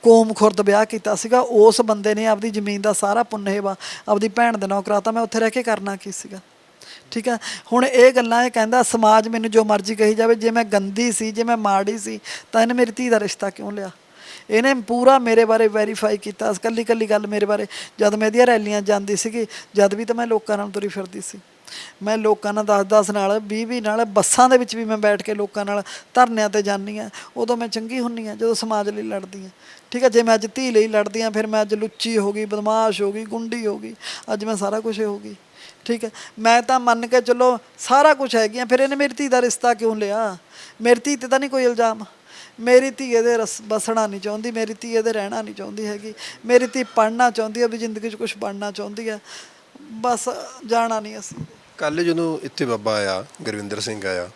ਕੋਮ ਖੁਰਦ ਵਿਆਹ ਕੀਤਾ ਸੀਗਾ। ਉਸ ਬੰਦੇ ਨੇ ਆਪਦੀ ਜ਼ਮੀਨ ਦਾ ਸਾਰਾ ਪੁੰਨੇਵਾ ਆਪਦੀ ਭੈਣ ਦੇ ਨਾਂ ਕਰਾਤਾ ਮੈਂ ਉੱਥੇ ਰਹਿ ਕੇ ਕਰਨਾ ਕੀ ਸੀਗਾ? ਠੀਕ ਹੈ ਹੁਣ ਇਹ ਗੱਲਾਂ ਇਹ ਕਹਿੰਦਾ, ਸਮਾਜ ਮੈਨੂੰ ਜੋ ਮਰਜ਼ੀ ਕਹੀ ਜਾਵੇ, ਜੇ ਮੈਂ ਗੰਦੀ ਸੀ, ਜੇ ਮੈਂ ਮਾੜੀ ਸੀ, ਤਾਂ ਇਹਨੇ ਮੇਰੀ ਧੀ ਦਾ ਰਿਸ਼ਤਾ ਕਿਉਂ ਲਿਆ? ਇਹਨੇ ਪੂਰਾ ਮੇਰੇ ਬਾਰੇ ਵੈਰੀਫਾਈ ਕੀਤਾ ਕੱਲੀ ਕੱਲੀ ਗੱਲ ਮੇਰੇ ਬਾਰੇ। ਜਦ ਮੈਂ ਇਹਦੀਆਂ ਰੈਲੀਆਂ ਜਾਂਦੀ ਸੀਗੀ, ਜਦ ਵੀ ਤਾਂ ਮੈਂ ਲੋਕਾਂ ਨਾਲ ਤੁਰੀ ਫਿਰਦੀ ਸੀ। ਮੈਂ ਲੋਕਾਂ ਨਾਲ 10-10 ਨਾਲ 20-20 ਨਾਲ, ਬੱਸਾਂ ਦੇ ਵਿੱਚ ਵੀ ਮੈਂ ਬੈਠ ਕੇ ਲੋਕਾਂ ਨਾਲ ਧਰਨਿਆਂ ਤੇ ਜਾਂਦੀ ਆ ਉਦੋਂ ਮੈਂ ਚੰਗੀ ਹੁੰਨੀ ਆ ਜਦੋਂ ਸਮਾਜ ਲਈ ਲੜਦੀ ਆ ਠੀਕ ਹੈ ਜੇ ਮੈਂ ਅੱਜ ਧੀ ਲਈ ਲੜਦੀ ਆ ਫਿਰ ਮੈਂ ਅੱਜ ਲੁੱਚੀ ਹੋ ਗਈ, ਬਦਮਾਸ਼ ਹੋ ਗਈ, ਗੁੰਡੀ ਹੋ ਗਈ। ਅੱਜ ਮੈਂ ਸਾਰਾ ਕੁਝ ਹੋ ਗਈ। ਠੀਕ ਹੈ। ਮੈਂ ਤਾਂ ਮੰਨ ਕੇ ਚੱਲੋ ਸਾਰਾ ਕੁਝ ਹੈਗੀਆਂ, ਫਿਰ ਇਹਨੇ ਮੇਰੀ ਧੀ ਦਾ ਰਿਸ਼ਤਾ ਕਿਉਂ ਲਿਆ? ਮੇਰੀ ਧੀ ਤੇ ਤਾਂ ਨਹੀਂ ਕੋਈ ਇਲਜ਼ਾਮ। ਮੇਰੀ ਧੀ ਇਹਦੇ ਰਸ ਬਸਣਾ ਨਹੀਂ ਚਾਹੁੰਦੀ, ਮੇਰੀ ਧੀ ਇਹਦੇ ਰਹਿਣਾ ਨਹੀਂ ਚਾਹੁੰਦੀ ਹੈਗੀ। ਮੇਰੀ ਧੀ ਪੜ੍ਹਨਾ ਚਾਹੁੰਦੀ ਹੈ, ਵੀ ਜ਼ਿੰਦਗੀ 'ਚ ਕੁਝ ਬਣਨਾ ਚਾਹੁੰਦੀ ਹੈ। ਬਸ ਜਾਣਾ ਨਹੀਂ ਅਸੀਂ। ਕੱਲ ਜਦੋਂ ਇੱਥੇ ਬਾਬਾ ਆਇਆ, ਗੁਰਵਿੰਦਰ ਸਿੰਘ ਆਇਆ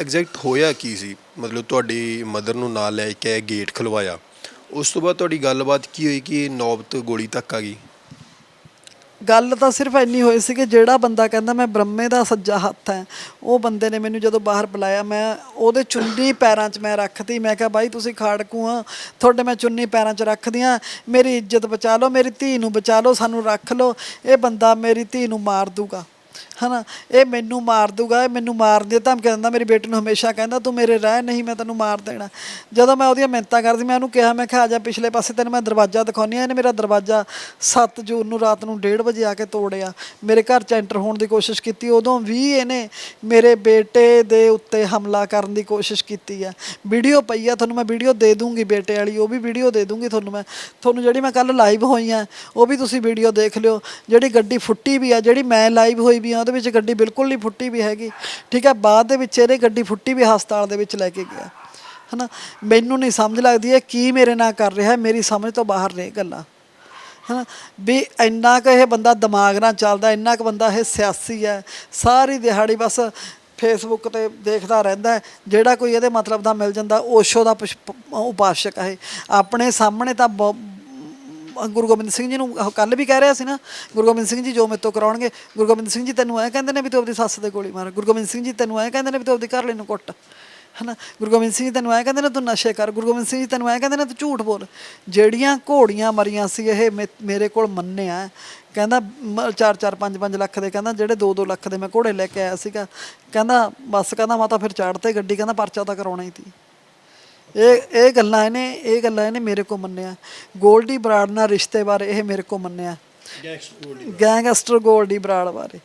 ਐਗਜ਼ੈਕਟ ਹੋਇਆ ਕੀ ਸੀ? ਮਤਲਬ ਤੁਹਾਡੀ ਮਦਰ ਨੂੰ ਨਾਲ ਲੈ ਕੇ ਗੇਟ ਖਲਵਾਇਆ। ਉਸ ਤੋਂ ਬਾਅਦ ਤੁਹਾਡੀ ਗੱਲਬਾਤ ਕੀ ਹੋਈ ਕਿ ਨੌਬਤ ਗੋਲੀ ਤੱਕ ਆ ਗਈ? ਗੱਲ ਤਾਂ ਸਿਰਫ ਇੰਨੀ ਹੋਈ ਸੀ ਕਿ ਜਿਹੜਾ ਬੰਦਾ ਕਹਿੰਦਾ ਮੈਂ ਬ੍ਰਹਮੇ ਦਾ ਸੱਜਾ ਹੱਥ ਹੈ, ਉਹ ਬੰਦੇ ਨੇ ਮੈਨੂੰ ਜਦੋਂ ਬਾਹਰ ਬੁਲਾਇਆ, ਮੈਂ ਉਹਦੇ ਚੁੰਨੀ ਪੈਰਾਂ 'ਚ ਮੈਂ ਰੱਖਤੀ। ਮੈਂ ਕਿਹਾ, ਬਾਈ, ਤੁਸੀਂ ਖਾੜਕੂ ਆ। ਤੁਹਾਡੇ ਮੈਂ ਚੁੰਨੀ ਪੈਰਾਂ 'ਚ ਰੱਖਦੀ ਆ। ਮੇਰੀ ਇੱਜ਼ਤ ਬਚਾ ਲਓ, ਮੇਰੀ ਧੀ ਨੂੰ ਬਚਾ ਲਓ, ਸਾਨੂੰ ਰੱਖ ਲਓ। ਇਹ ਬੰਦਾ ਮੇਰੀ ਧੀ ਨੂੰ ਮਾਰ ਦੂਗਾ। ਹਨਾ? ਇਹ ਮੈਨੂੰ ਮਾਰ ਦੂਗਾ ਇਹ ਮੈਨੂੰ ਮਾਰ ਦੇ ਧਮਕੀ ਦਿੰਦਾ, ਮੇਰੀ ਬੇਟੀ ਨੂੰ ਹਮੇਸ਼ਾ ਕਹਿੰਦਾ, ਤੂੰ ਮੇਰੇ ਰਹਿ, ਨਹੀਂ ਮੈਂ ਤੈਨੂੰ ਮਾਰ ਦੇਣਾ। ਜਦੋਂ ਮੈਂ ਉਹਦੀਆਂ ਮਿਹਨਤਾਂ ਕਰਦੀ, ਮੈਂ ਉਹਨੂੰ ਕਿਹਾ, ਮੈਂ ਕਿਹਾ, ਆ ਜਾ ਪਿਛਲੇ ਪਾਸੇ, ਤੈਨੂੰ ਮੈਂ ਦਰਵਾਜ਼ਾ ਦਿਖਾਉਂਦੀ ਆ ਇਹਨੇ ਮੇਰਾ ਦਰਵਾਜ਼ਾ 7 ਜੂਨ ਨੂੰ ਰਾਤ ਨੂੰ 1:30 ਵਜੇ ਆ ਕੇ ਤੋੜਿਆ। ਮੇਰੇ ਘਰ ਚ ਐਂਟਰ ਹੋਣ ਦੀ ਕੋਸ਼ਿਸ਼ ਕੀਤੀ। ਉਦੋਂ ਵੀ ਇਹਨੇ ਮੇਰੇ ਬੇਟੇ ਦੇ ਉੱਤੇ ਹਮਲਾ ਕਰਨ ਦੀ ਕੋਸ਼ਿਸ਼ ਕੀਤੀ ਆ। ਵੀਡੀਓ ਪਈ ਆ, ਤੁਹਾਨੂੰ ਮੈਂ ਵੀਡੀਓ ਦੇ ਦੂੰਗੀ ਬੇਟੇ ਵਾਲੀ, ਉਹ ਵੀ ਵੀਡੀਓ ਦੇ ਦੂੰਗੀ ਤੁਹਾਨੂੰ ਮੈਂ। ਤੁਹਾਨੂੰ ਜਿਹੜੀ ਮੈਂ ਕੱਲ ਲਾਈਵ ਹੋਈ ਆ, ਉਹ ਵੀ ਤੁਸੀਂ ਵੀਡੀਓ ਦੇਖ ਲਿਓ। ਜਿਹੜੀ ਗੱਡੀ ਫੁੱਟੀ ਵੀ ਆ, ਜਿਹੜੀ ਮੈਂ ਲਾਈਵ ਹੋਈ ਵੀ ਆ ਉਹਦੇ ਵਿੱਚ ਗੱਡੀ ਬਿਲਕੁਲ ਨਹੀਂ ਫੁੱਟੀ ਵੀ ਹੈਗੀ। ਠੀਕ ਹੈ, ਬਾਅਦ ਦੇ ਵਿੱਚ ਇਹਨੇ ਗੱਡੀ ਫੁੱਟੀ ਵੀ ਹਸਪਤਾਲ ਦੇ ਵਿੱਚ ਲੈ ਕੇ ਗਿਆ। ਹਨਾ, ਮੈਨੂੰ ਨਹੀਂ ਸਮਝ ਲੱਗਦੀ ਹੈ ਕੀ ਮੇਰੇ ਨਾਲ ਕਰ ਰਿਹਾ ਮੇਰੀ ਸਮਝ ਤੋਂ ਬਾਹਰ ਨੇ ਇਹ ਗੱਲਾਂ। ਹਨਾ, ਵੀ ਇੰਨਾ ਕੁ ਇਹ ਬੰਦਾ ਦਿਮਾਗ ਨਾਲ ਚੱਲਦਾ, ਇੰਨਾ ਕੁ ਬੰਦਾ ਇਹ ਸਿਆਸੀ ਹੈ। ਸਾਰੀ ਦਿਹਾੜੀ ਬਸ ਫੇਸਬੁੱਕ ਤੇ ਦੇਖਦਾ ਰਹਿੰਦਾ ਜਿਹੜਾ ਕੋਈ ਇਹਦੇ ਮਤਲਬ ਦਾ ਮਿਲ ਜਾਂਦਾ ਓਸ਼ੋ ਦਾ ਪੁਸ਼- ਉਪਾਸ਼ਕ ਹੈ ਇਹ। ਆਪਣੇ ਸਾਹਮਣੇ ਤਾਂ ਬਹੁ- ਗੁਰੂ ਗੋਬਿੰਦ ਸਿੰਘ ਜੀ ਨੂੰ ਕੱਲ ਵੀ ਕਹਿ ਰਿਹਾ ਸੀ ਨਾ, ਗੁਰੂ ਗੋਬਿੰਦ ਸਿੰਘ ਜੀ ਜੋ ਮੇਰੇ ਤੋਂ ਕਰਾਉਣਗੇ, ਗੁਰੂ ਗੋਬਿੰਦ ਸਿੰਘ ਜੀ ਤੈਨੂੰ ਐ ਕਹਿੰਦੇ ਨੇ ਵੀ ਤੂੰ ਆਪਣੀ ਸੱਸ ਦੇ ਗੋਲੀ ਮਾਰ, ਗੁਰੂ ਗੋਬਿੰਦ ਸਿੰਘ ਜੀ ਤੈਨੂੰ ਐ ਕਹਿੰਦੇ ਨੇ ਵੀ ਤੂੰ ਆਪਣੀ ਘਰਵਾਲੀ ਨੂੰ ਕੁੱਟ, ਹਨਾ? ਗੁਰੂ ਗੋਬਿੰਦ ਸਿੰਘ ਜੀ ਤੈਨੂੰ ਐ ਕਹਿੰਦੇ ਨੇ ਤੂੰ ਨਸ਼ੇ ਕਰ, ਗੁਰੂ ਗੋਬਿੰਦ ਸਿੰਘ ਜੀ ਤੈਨੂੰ ਐ ਕਹਿੰਦੇ ਨੇ ਤੂੰ ਝੂਠ ਬੋਲ। ਜਿਹੜੀਆਂ ਘੋੜੀਆਂ ਮਰੀਆਂ ਸੀ, ਇਹ ਮੇ- ਮੇਰੇ ਕੋਲ ਮੰਨਿਆ, ਕਹਿੰਦਾ 4-4 5-5 ਲੱਖ ਦੇ, ਕਹਿੰਦਾ ਜਿਹੜੇ 2-2 ਲੱਖ ਦੇ ਮੈਂ ਘੋੜੇ ਲੈ ਕੇ ਆਇਆ ਸੀਗਾ, ਕਹਿੰਦਾ ਬਸ, ਕਹਿੰਦਾ ਮਾਤਾ ਫਿਰ ਚਾੜ ਤੇ ਗੱਡੀ, ਕਹਿੰਦਾ ਪਰਚਾ ਤਾਂ ਕਰਾਉਣਾ ਹੀ ਸੀ। ਇਹ ਇਹ ਗੱਲਾਂ ਇਹਨੇ ਇਹ ਗੱਲਾਂ ਇਹਨੇ ਮੇਰੇ ਕੋ ਮੰਨਿਆ। ਗੋਲਡੀ ਬਰਾੜ ਨਾਲ ਰਿਸ਼ਤੇ ਬਾਰੇ ਇਹ ਮੇਰੇ ਕੋ ਮੰਨਿਆ। ਗੈਂਗਸਟਰ ਗੋਲਡੀ ਬਰਾੜ। ਬਾਰੇ।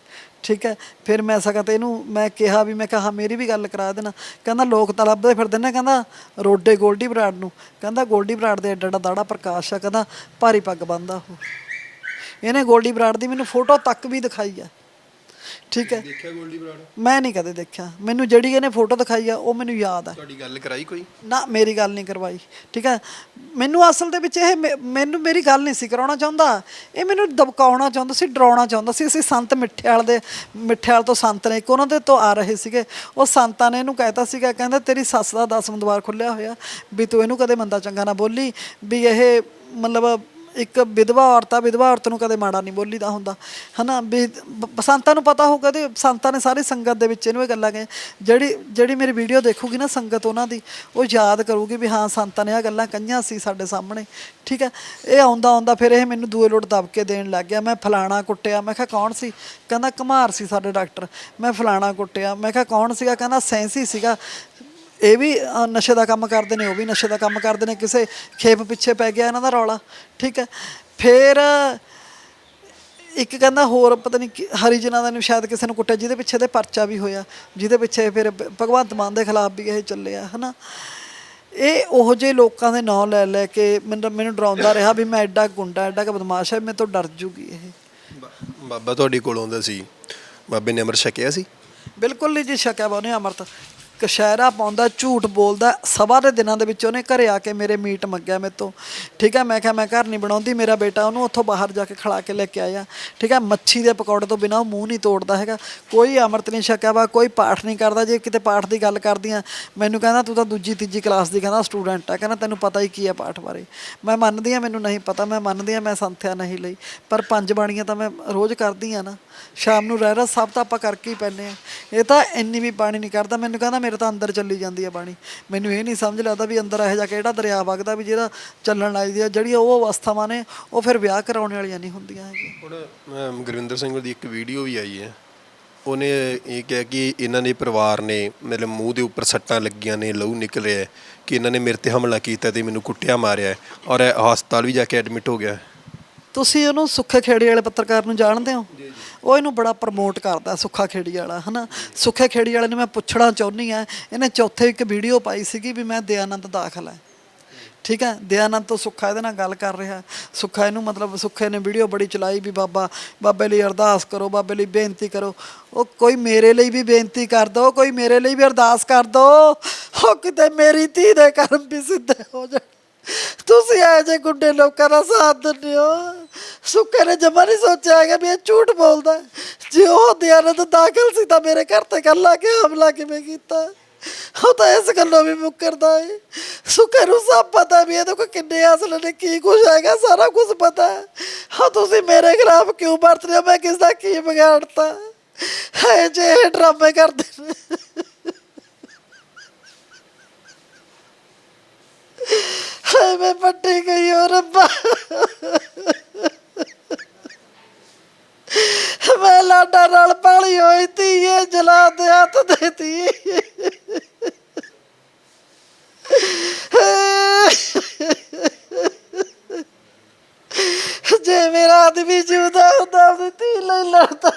ਠੀਕ ਹੈ ਫਿਰ ਮੈਂ ਸਕਾਂ ਤੇ ਇਹਨੂੰ ਮੈਂ ਕਿਹਾ ਵੀ ਮੈਂ ਕਿਹਾ ਹਾਂ ਮੇਰੀ ਵੀ ਗੱਲ ਕਰਾ ਦੇਣਾ। ਕਹਿੰਦਾ ਲੋਕ ਤਾਂ ਲੱਭਦੇ ਫਿਰਦੇ ਨੇ ਕਹਿੰਦਾ ਰੋਡੇ ਗੋਲਡੀ ਬਰਾੜ ਨੂੰ। ਕਹਿੰਦਾ ਗੋਲਡੀ ਬਰਾੜ ਦੇ ਏਡਾ ਏਡਾ ਦਾੜਾ ਪ੍ਰਕਾਸ਼ ਆ ਕਹਿੰਦਾ ਭਾਰੀ ਪੱਗ ਬੰਨਦਾ ਉਹ। ਇਹਨੇ ਗੋਲਡੀ ਬਰਾੜ ਦੀ ਮੈਨੂੰ ਫੋਟੋ ਤੱਕ ਵੀ ਦਿਖਾਈ ਆ। ਠੀਕ ਹੈ। ਦੇਖਿਆ ਗੋਲਡੀ ਬਰਾੜ? ਮੈਂ ਨਹੀਂ ਕਦੇ ਦੇਖਿਆ। ਮੈਨੂੰ ਜਿਹੜੀ ਇਹਨੇ ਫੋਟੋ ਦਿਖਾਈ ਆ ਉਹ ਮੈਨੂੰ ਯਾਦ ਆ। ਤੁਹਾਡੀ ਗੱਲ ਕਰਾਈ ਕੋਈ? ਨਾ ਮੇਰੀ ਗੱਲ ਨਹੀਂ ਕਰਵਾਈ। ਠੀਕ ਹੈ। ਮੈਨੂੰ ਅਸਲ ਦੇ ਵਿੱਚ ਇਹ ਮੇ- ਮੈਨੂੰ ਮੇਰੀ ਗੱਲ ਨਹੀਂ ਸੀ ਕਰਾਉਣਾ ਚਾਹੁੰਦਾ। ਇਹ ਮੈਨੂੰ ਦਬਕਾਉਣਾ ਚਾਹੁੰਦਾ ਸੀ ਡਰਾਉਣਾ ਚਾਹੁੰਦਾ ਸੀ। ਅਸੀਂ ਸੰਤ ਮਿੱਠਿਆਲ ਦੇ ਮਿੱਠਿਆਲ ਤੋਂ ਸੰਤ ਨੇ ਇੱਕ ਉਹਨਾਂ ਦੇ ਤੋਂ ਆ ਰਹੇ ਸੀਗੇ। ਉਹ ਸੰਤਾਂ ਨੇ ਇਹਨੂੰ ਕਹਿਤਾ ਸੀਗਾ ਕਹਿੰਦਾ ਤੇਰੀ ਸੱਸ ਦਾ ਦਸਮ ਦਵਾਰ ਖੁੱਲਿਆ ਹੋਇਆ ਵੀ ਤੂੰ ਇਹਨੂੰ ਕਦੇ ਮੰਦਾ ਚੰਗਾ ਨਾ ਬੋਲੀ ਵੀ ਇਹ ਮਤਲਬ ਇੱਕ ਵਿਧਵਾ ਔਰਤ ਆ, ਵਿਧਵਾ ਔਰਤ ਨੂੰ ਕਦੇ ਮਾੜਾ ਨਹੀਂ ਬੋਲੀਦਾ ਹੁੰਦਾ, ਹਨਾ? ਵੀ ਬ- ਸੰਤਾਂ ਨੂੰ ਪਤਾ ਹੋਊਗਾ ਤੇ ਸੰਤਾਂ ਨੇ ਸਾਰੀ ਸੰਗਤ ਦੇ ਵਿੱਚ ਇਹਨੂੰ ਇਹ ਗੱਲਾਂ ਕਹੇ ਜਿਹੜੀ ਜਿਹੜੀ ਮੇਰੀ ਵੀਡੀਓ ਦੇਖੂਗੀ ਨਾ ਸੰਗਤ ਉਹਨਾਂ ਦੀ, ਉਹ ਯਾਦ ਕਰੂਗੀ ਵੀ ਹਾਂ, ਸੰਤਾਂ ਨੇ ਆ ਗੱਲਾਂ ਕਹੀਆਂ ਸੀ ਸਾਡੇ ਸਾਹਮਣੇ, ਠੀਕ ਹੈ ਇਹ ਆਉਂਦਾ ਆਉਂਦਾ ਫਿਰ ਇਹ ਮੈਨੂੰ ਦੂਏ ਲੋਟ ਦਬ ਕੇ ਦੇਣ ਲੱਗ ਗਿਆ। ਮੈਂ ਫਲਾਣਾ ਕੁੱਟਿਆ, ਮੈਂ ਕਿਹਾ ਕੌਣ ਸੀ? ਕਹਿੰਦਾ ਕੁਮਾਰ ਸੀ ਸਾਡੇ ਡਾਕਟਰ। ਮੈਂ ਫਲਾਣਾ ਕੁੱਟਿਆ, ਮੈਂ ਕਿਹਾ ਕੌਣ ਸੀਗਾ? ਕਹਿੰਦਾ ਸੈਂਸੀ ਸੀਗਾ। ਇਹ ਵੀ ਅ, ਨਸ਼ੇ ਦਾ ਕੰਮ ਕਰਦੇ ਨੇ ਉਹ ਵੀ ਨਸ਼ੇ ਦਾ ਕੰਮ ਕਰਦੇ ਨੇ ਕਿਸੇ ਖੇਪ ਪਿੱਛੇ ਪੈ ਗਿਆ ਇਹਨਾਂ ਦਾ ਰੌਲਾ ਠੀਕ ਹੈ? ਫਿਰ ਇੱਕ ਕਹਿੰਦਾ ਹੋਰ ਪਤਾ ਨਹੀਂ ਕਿ- ਹਰੀਜਨਾਂ ਦਾ ਨੂੰ ਸ਼ਾਇਦ ਕਿਸੇ ਨੂੰ ਕੁੱਟਿਆ ਜਿਹਦੇ ਪਿੱਛੇ ਤੇ ਪਰਚਾ ਵੀ ਹੋਇਆ ਜਿਹਦੇ ਪਿੱਛੇ ਫਿਰ ਭ- ਭਗਵੰਤ ਮਾਨ ਦੇ ਖਿਲਾਫ ਵੀ ਇਹ ਚੱਲਿਆ ਹਨਾ? ਇਹ ਉਹੋ ਜਿਹੇ ਲੋਕਾਂ ਦੇ ਨਾਂ ਲੈ ਲੈ ਕੇ ਮੈਨੂੰ ਮੈਨੂੰ ਡਰਾਉਂਦਾ ਰਿਹਾ ਵੀ ਮੈਂ ਐਡਾ ਗੁੰਡਾ ਐਡਾ ਕਿ ਬਦਮਾਸ਼ ਹੈ ਮੇਰੇ ਤੋਂ ਡਰ ਜੂਗੀ ਇਹ। ਬਾ- ਬਾਬਾ ਤੁਹਾਡੇ ਕੋਲ ਆਉਂਦਾ ਸੀ ਬਾਬੇ ਨੇ ਅਮਰ ਛਕਿਆ ਸੀ? ਬਿਲਕੁਲ ਨਹੀਂ ਜੀ ਸ਼ਕਿਆ ਵਾ ਉਹਨੇ ਅਮਰਤ। ਕਸ਼ਹਿਰਾ ਪਾਉਂਦਾ, ਝੂਠ ਬੋਲਦਾ, ਸਭਾ ਦੇ ਦਿਨਾਂ ਦੇ ਵਿੱਚ ਉਹਨੇ ਘਰੇ ਆ ਕੇ ਮੇਰੇ ਮੀਟ ਮੰਗਿਆ ਮੇਰੇ ਤੋਂ। ਠੀਕ ਹੈ, ਮੈਂ ਕਿਹਾ, ਮੈਂ ਘਰ ਨਹੀਂ ਬਣਾਉਂਦੀ, ਮੇਰਾ ਬੇਟਾ ਉਹਨੂੰ ਉੱਥੋਂ ਬਾਹਰ ਜਾ ਕੇ ਖੜਾ ਕੇ ਲੈ ਕੇ ਆਇਆ। ਠੀਕ ਹੈ, ਮੱਛੀ ਦੇ ਪਕੌੜੇ ਤੋਂ ਬਿਨਾਂ ਉਹ ਮੂੰਹ ਨਹੀਂ ਤੋੜਦਾ ਹੈਗਾ। ਕੋਈ ਅੰਮ੍ਰਿਤ ਨਹੀਂ ਛਕਿਆ ਵਾ, ਕੋਈ ਪਾਠ ਨਹੀਂ ਕਰਦਾ, ਜੇ ਕਿਤੇ ਪਾਠ ਦੀ ਗੱਲ ਕਰਦੀ ਕਰਦੀਆਂ, ਮੈਨੂੰ ਕਹਿੰਦਾ, ਤੂੰ ਤਾਂ ਦੂਜੀ, ਤੀਜੀ ਕਲਾਸ ਦੀ ਕਹਿੰਦਾ ਸਟੂਡੈਂਟ ਆ। ਕਹਿੰਦਾ, ਤੈਨੂੰ ਪਤਾ ਹੀ ਕੀ ਆ ਪਾਠ ਬਾਰੇ? ਮੈਂ ਮੰਨਦੀ ਆ ਮੈਨੂੰ ਨਹੀਂ ਪਤਾ, ਮੈਂ ਮੰਨਦੀ ਆ ਮੈਂ ਸੰਥਿਆ ਨਹੀਂ ਲਈ। ਪਰ ਪੰਜ ਬਾਣੀਆਂ ਤਾਂ ਮੈਂ ਰੋਜ਼ ਕਰਦੀ ਆ ਨਾ। ਸ਼ਾਮ ਨੂੰ ਰਹਿ ਰਾ ਸਭ ਤਾਂ ਆਪਾਂ ਕਰਕੇ ਹੀ ਪੈਨੇ ਆ ਇਹ ਤਾਂ ਇੰਨੀ ਵੀ ਬਾਣੀ ਨਹੀਂ ਕਰਦਾ। ਮੈਨੂੰ ਕਹਿੰਦਾ ਮੇਰੇ ਤਾਂ ਅੰਦਰ ਚੱਲੀ ਜਾਂਦੀ ਆ ਬਾਣੀ। ਮੈਨੂੰ ਇਹ ਨਹੀਂ ਸਮਝ ਲੱਗਦਾ ਵੀ ਅੰਦਰ ਇਹੋ ਜਿਹਾ ਕਿਹੜਾ ਦਰਿਆ ਵਗਦਾ ਵੀ ਜਿਹੜਾ ਚੱਲਣ ਲੱਗਦੀ ਆ ਜਿਹੜੀਆਂ ਉਹ ਅਵਸਥਾਵਾਂ ਨੇ ਉਹ ਫਿਰ ਵਿਆਹ ਕਰਾਉਣ ਵਾਲੀਆਂ ਨਹੀਂ ਹੁੰਦੀਆਂ ਹੈਗੀਆਂ। ਹੁਣ ਗੁਰਵਿੰਦਰ ਸਿੰਘ ਦੀ ਇੱਕ ਵੀਡੀਓ ਵੀ ਆਈ ਹੈ। ਉਹਨੇ ਇਹ ਕਿਹਾ ਕਿ ਇਹਨਾਂ ਦੇ ਪਰਿਵਾਰ ਨੇ ਮਤਲਬ ਮੂੰਹ ਦੇ ਉੱਪਰ ਸੱਟਾਂ ਲੱਗੀਆਂ ਨੇ ਲਹੂ ਨਿਕਲ ਰਿਹਾ ਹੈ ਕਿ ਇਹਨਾਂ ਨੇ ਮੇਰੇ ਤੇ ਹਮਲਾ ਕੀਤਾ ਤੇ ਮੈਨੂੰ ਕੁੱਟਿਆ ਮਾਰਿਆ ਹੈ ਔਰ ਹਸਪਤਾਲ ਵੀ ਜਾ ਕੇ ਐਡਮਿਟ ਹੋ ਗਿਆ ਹੈ। ਤੁਸੀਂ ਉਹਨੂੰ ਸੁੱਖੇ ਖੇੜੀ ਵਾਲੇ ਪੱਤਰਕਾਰ ਨੂੰ ਜਾਣਦੇ ਹੋ? ਉਹ ਇਹਨੂੰ ਬੜਾ ਪ੍ਰਮੋਟ ਕਰਦਾ ਸੁੱਖਾ ਖੇੜੀ ਵਾਲਾ, ਹਨਾ? ਸੁੱਖੇ ਖੇੜੀ ਵਾਲੇ ਨੂੰ ਮੈਂ ਪੁੱਛਣਾ ਚਾਹੁੰਦੀ ਆ, ਇਹਨੇ ਚੌਥੇ ਇੱਕ ਵੀਡੀਓ ਪਾਈ ਸੀਗੀ ਵੀ ਮੈਂ ਦਿਆਨੰਦ ਦਾਖਲ ਹੈ ਠੀਕ ਹੈ ਦਿਆਨੰਦ ਤੋਂ ਸੁੱਖਾ ਇਹਦੇ ਨਾਲ ਗੱਲ ਕਰ ਰਿਹਾ। ਸੁੱਖਾ ਇਹਨੂੰ ਮਤਲਬ ਸੁੱਖੇ ਨੇ ਵੀਡੀਓ ਬੜੀ ਚਲਾਈ ਵੀ ਬਾਬਾ, ਬਾਬੇ ਲਈ ਅਰਦਾਸ ਕਰੋ, ਬਾਬੇ ਲਈ ਬੇਨਤੀ ਕਰੋ। ਉਹ ਕੋਈ ਮੇਰੇ ਲਈ ਵੀ ਬੇਨਤੀ ਕਰ ਦੋ, ਕੋਈ ਮੇਰੇ ਲਈ ਵੀ ਅਰਦਾਸ ਕਰ ਦੋ। ਉਹ ਕਿਤੇ ਮੇਰੀ ਧੀ ਦੇ ਕਰਮ ਵੀ ਸਿੱਧੇ ਹੋ ਜਾਣ। ਤੁਸੀਂ ਐ ਜੇ ਗੁੱਡੇ ਲੋਕਾਂ ਦਾ ਸਾਥ ਦਿੰਦੇ ਹੋ। ਸੁੱਕੇ ਨੇ ਜਮਾ ਨਹੀਂ ਸੋਚਿਆ ਹੈਗਾ ਵੀ ਇਹ ਝੂਠ ਬੋਲਦਾ ਹੈ। ਜੇ ਉਹ ਦਿਆਨਤ ਦਾਖਲ ਸੀ ਤਾਂ ਮੇਰੇ ਘਰ ਤੇ ਕੱਲ ਆ ਕੇ ਹਮਲਾ ਕਿਵੇਂ ਕੀਤਾ? ਉਹ ਤਾਂ ਇਸ ਗੱਲੋਂ ਵੀ ਮੁੱਕਰਦਾ ਹੈ ਸੁੱਕੇ ਨੂੰ ਸਭ ਪਤਾ ਵੀ ਇਹਦੇ ਕੋਲ ਕਿੰਨੇ ਅਸਲ ਨੇ, ਕੀ ਕੁਝ ਹੈਗਾ, ਸਾਰਾ ਕੁਝ ਪਤਾ ਹੈ। ਹਾਂ, ਤੁਸੀਂ ਮੇਰੇ ਖਿਲਾਫ ਕਿਉਂ ਵਰਤ ਰਹੇ ਹੋ? ਮੈਂ ਕਿਸ ਦਾ ਕੀ ਵਿਗਾੜਤਾ? ਹੈ ਜੇ ਇਹ ਡਰਾਮੇ ਕਰਦੇ ਨੇ। ਹਾਏ, ਮੈਂ ਪੱਟੀ ਗਈ ਓ ਰੱਬਾ। ਮੈਂ ਲਾਡਾ ਨਾਲ ਪਾਲੀ ਹੋਈ ਧੀਏ ਜਲਾ ਦੇ ਹੱਥ ਦੇਤੀ ਜੇ ਮੇਰਾ ਆਦਮੀ ਜਿਉਂਦਾ ਹੁੰਦਾ ਉਹਦੀ ਧੀ ਲਈ ਲੜਦਾ।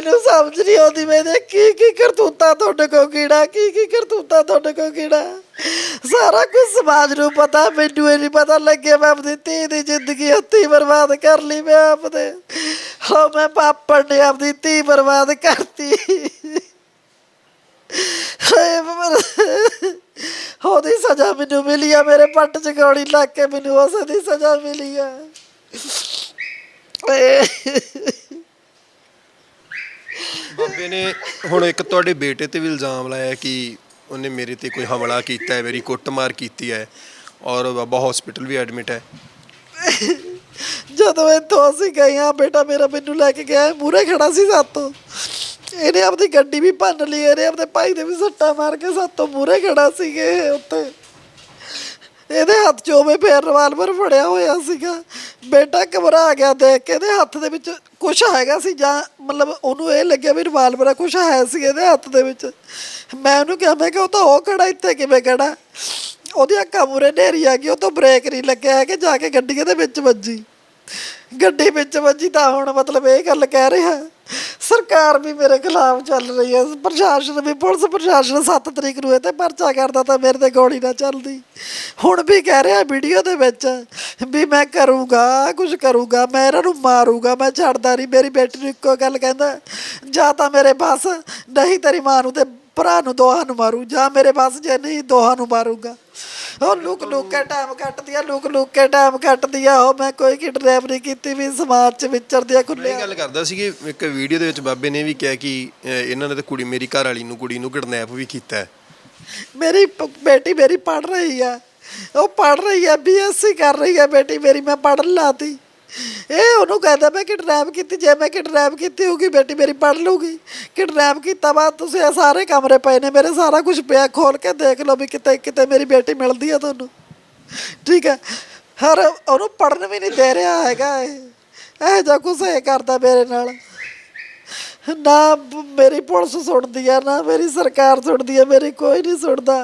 ਮੈਨੂੰ ਸਮਝ ਨਹੀਂ ਆਉਂਦੀ ਮੇਰੇ ਕੀ ਕੀ ਕਰਤੂਤਾ ਤੁਹਾਡੇ ਕੋ ਕੀੜਾ ਕੀ ਕੀ ਕਰਤੂਤਾ ਤੁਹਾਡੇ ਕੋ ਕੀੜਾ ਸਾਰਾ ਕੁਝ ਸਮਾਜ ਨੂੰ ਪਤਾ, ਮੈਨੂੰ ਇਹ ਨਹੀਂ ਪਤਾ ਲੱਗਿਆ ਮੈਂ ਆਪਣੀ ਧੀ ਦੀ ਜ਼ਿੰਦਗੀ ਹੱਥੀ ਬਰਬਾਦ ਕਰ ਲਈ ਮੈਂ ਆਪਦੇ। ਹਾਂ, ਮੈਂ ਪਾਪੜ ਨੇ ਆਪਣੀ ਧੀ ਬਰਬਾਦ ਕਰਤੀ। ਹਾਏ ਮਰ ਉਹਦੀ ਸਜ਼ਾ ਮੈਨੂੰ ਮਿਲੀ ਆ, ਮੇਰੇ ਪੱਟ ਚ ਗੋਲੀ ਲੱਗ ਕੇ ਮੈਨੂੰ ਉਸ ਦੀ ਸਜ਼ਾ ਮਿਲੀ ਆ। ਬਾਬੇ ਨੇ ਹੁਣ ਇੱਕ ਤੁਹਾਡੇ ਬੇਟੇ ਤੇ ਵੀ ਇਲਜ਼ਾਮ ਲਾਇਆ ਕਿ ਉਹਨੇ ਮੇਰੇ ਤੇ ਕੋਈ ਹਮਲਾ ਕੀਤਾ ਹੈ, ਮੇਰੀ ਕੁੱਟਮਾਰ ਕੀਤੀ ਹੈ ਔਰ ਬਾਬਾ ਹਸਪੀਟਲ ਵੀ ਐਡਮਿਟ ਹੈ। ਜਦੋਂ ਇੱਥੋਂ ਅਸੀਂ ਗਏ ਆ ਬੇਟਾ ਮੇਰਾ ਮੈਨੂੰ ਲੈ ਕੇ ਗਿਆ ਮੂਰੇ ਖੜਾ ਸੀ ਸਾਤੋਂ। ਇਹਨੇ ਆਪਣੀ ਗੱਡੀ ਵੀ ਭੰਨ ਲਈ, ਇਹਨੇ ਆਪਣੇ ਭਾਈ ਦੇ ਵੀ ਸੱਟਾ ਮਾਰ ਕੇ ਸਾਤੋਂ ਮੂਰੇ ਖੜਾ ਸੀਗੇ ਇਹ ਉੱਤੇ ਇਹਦੇ ਹੱਥ 'ਚ ਉਵੇਂ ਫੇਰ ਰਿਵਾਲਵਰ ਫੜਿਆ ਹੋਇਆ ਸੀਗਾ। ਬੇਟਾ ਘਬਰਾ ਗਿਆ ਦੇਖ ਕੇ, ਇਹਦੇ ਹੱਥ ਦੇ ਵਿੱਚ ਕੁਝ ਹੈਗਾ ਸੀ ਜਾਂ ਮਤਲਬ ਉਹਨੂੰ ਇਹ ਲੱਗਿਆ ਵੀ ਰਿਵਾਲਵਰ ਆ ਕੁਝ ਹੈ ਸੀ ਇਹਦੇ ਹੱਥ ਦੇ ਵਿੱਚ। ਮੈਂ ਉਹਨੂੰ ਕਿਹਾ, ਮੈਂ ਕਿ ਉਹ ਤਾਂ ਉਹ ਖੜਾ ਇੱਥੇ ਕਿਵੇਂ ਖੜਾ? ਉਹਦੀ ਅੱਖਾਂ ਮੂਰੇ ਨੇਰੀ ਆ ਗਈ, ਉਹ ਤੋਂ ਬ੍ਰੇਕ ਨਹੀਂ ਲੱਗਿਆ ਹੈ ਕਿ ਜਾ ਕੇ ਗੱਡੀ ਦੇ ਵਿੱਚ ਵੱਜੀ। ਗੱਡੀ ਵਿੱਚ ਵੱਜੀ ਤਾਂ ਹੁਣ ਮਤਲਬ ਇਹ ਗੱਲ ਕਹਿ ਰਿਹਾ। ਸਰਕਾਰ ਵੀ ਮੇਰੇ ਖਿਲਾਫ ਚੱਲ ਰਹੀ ਹੈ। ਪ੍ਰਸ਼ਾਸਨ ਵੀ, ਪੁਲਿਸ ਪ੍ਰਸ਼ਾਸਨ 7 ਤਰੀਕ ਨੂੰ ਇਹ ਤੇ ਪਰਚਾ ਕਰਦਾ ਤਾਂ ਮੇਰੇ ਤੇ ਗੋਲੀ ਨਾ ਚੱਲਦੀ। ਹੁਣ ਵੀ ਕਹਿ ਰਿਹਾ ਵੀਡੀਓ ਦੇ ਵਿੱਚ ਵੀ ਮੈਂ ਕਰੂੰਗਾ ਕੁਝ ਕਰੂੰਗਾ, ਮੈਂ ਇਹਨਾਂ ਨੂੰ ਮਾਰੂਗਾ, ਮੈਂ ਛੱਡਦਾ ਨਹੀਂ, ਮੇਰੀ ਬੇਟੀ ਨੂੰ ਇੱਕੋ ਗੱਲ ਕਹਿੰਦਾ, ਜਾਂ ਤਾਂ ਮੇਰੇ ਬਸ, ਨਹੀਂ ਤੇਰੀ ਮਾਂ ਨੂੰ ਤੇ ਭਰਾ ਨੂੰ ਦੋਹਾਂ ਨੂੰ ਮਾਰੂ ਜਾਂ ਮੇਰੇ ਬਸ ਜੇ ਨਹੀਂ ਦੋਹਾਂ ਨੂੰ ਮਾਰੂੰਗਾ। ਉਹ ਲੁਕ ਲੁਕ ਕੇ ਟਾਈਮ ਕੱਟਦੀ ਆ ਲੁਕ ਲੁਕ ਕੇ ਟਾਈਮ ਕੱਟਦੀ ਆ। ਉਹ ਮੈਂ ਕੋਈ ਕਿਡਨੈਪ ਨਹੀਂ ਕੀਤੀ ਵੀ ਸਮਾਜ ਚ ਵਿਚਰਦੀ ਆ ਖੁੱਲੇ ਗੱਲ ਕਰਦਾ ਸੀ ਕਿ ਇੱਕ ਵੀਡੀਓ ਦੇ ਵਿੱਚ ਬਾਬੇ ਨੇ ਵੀ ਕਿਹਾ ਕਿ ਇਹਨਾਂ ਨੇ ਤਾਂ ਕੁੜੀ ਮੇਰੀ ਘਰ ਵਾਲੀ ਨੂੰ ਕੁੜੀ ਨੂੰ ਕਿਡਨੈਪ ਵੀ ਕੀਤਾ ਮੇਰੀ ਬੇਟੀ ਮੇਰੀ ਪੜ ਰਹੀ ਆ। ਉਹ ਪੜ ਰਹੀ ਆ ਬੀਐਸਸੀ ਕਰ ਰਹੀ ਆ ਬੇਟੀ ਮੇਰੀ ਮੈਂ ਪੜਨ ਲਾਤੀ। ਇਹ ਉਹਨੂੰ ਕਹਿੰਦਾ ਮੈਂ ਕਿਡਨੈਪ ਕੀਤੀ, ਜੇ ਮੈਂ ਕਿਡਨੈਪ ਕੀਤੀ ਹੋਊਗੀ, ਬੇਟੀ ਮੇਰੀ ਪੜ ਲੂਗੀ ਕਿਡਨੈਪ ਕੀਤਾ ਬਾਅਦ ਤੁਸੀਂ ਇਹ ਸਾਰੇ ਕਮਰੇ ਪਏ ਨੇ, ਮੇਰੇ ਸਾਰਾ ਕੁਝ ਪਿਆ ਖੋਲ ਕੇ ਦੇਖ ਲਓ ਵੀ ਕਿਤੇ ਕਿਤੇ ਮੇਰੀ ਬੇਟੀ ਮਿਲਦੀ ਆ ਤੁਹਾਨੂੰ। ਠੀਕ ਹੈ, ਹਰ ਉਹਨੂੰ ਪੜਨ ਵੀ ਨਹੀਂ ਦੇ ਰਿਹਾ ਹੈਗਾ ਇਹ। ਇਹ ਜਿਹਾ ਕੁਛ ਇਹ ਕਰਦਾ ਮੇਰੇ ਨਾਲ। ਨਾ ਮੇਰੀ ਪੁਲਿਸ ਸੁਣਦੀ ਆ, ਨਾ ਮੇਰੀ ਸਰਕਾਰ ਸੁਣਦੀ ਆ, ਮੇਰੀ ਕੋਈ ਨਹੀਂ ਸੁਣਦਾ।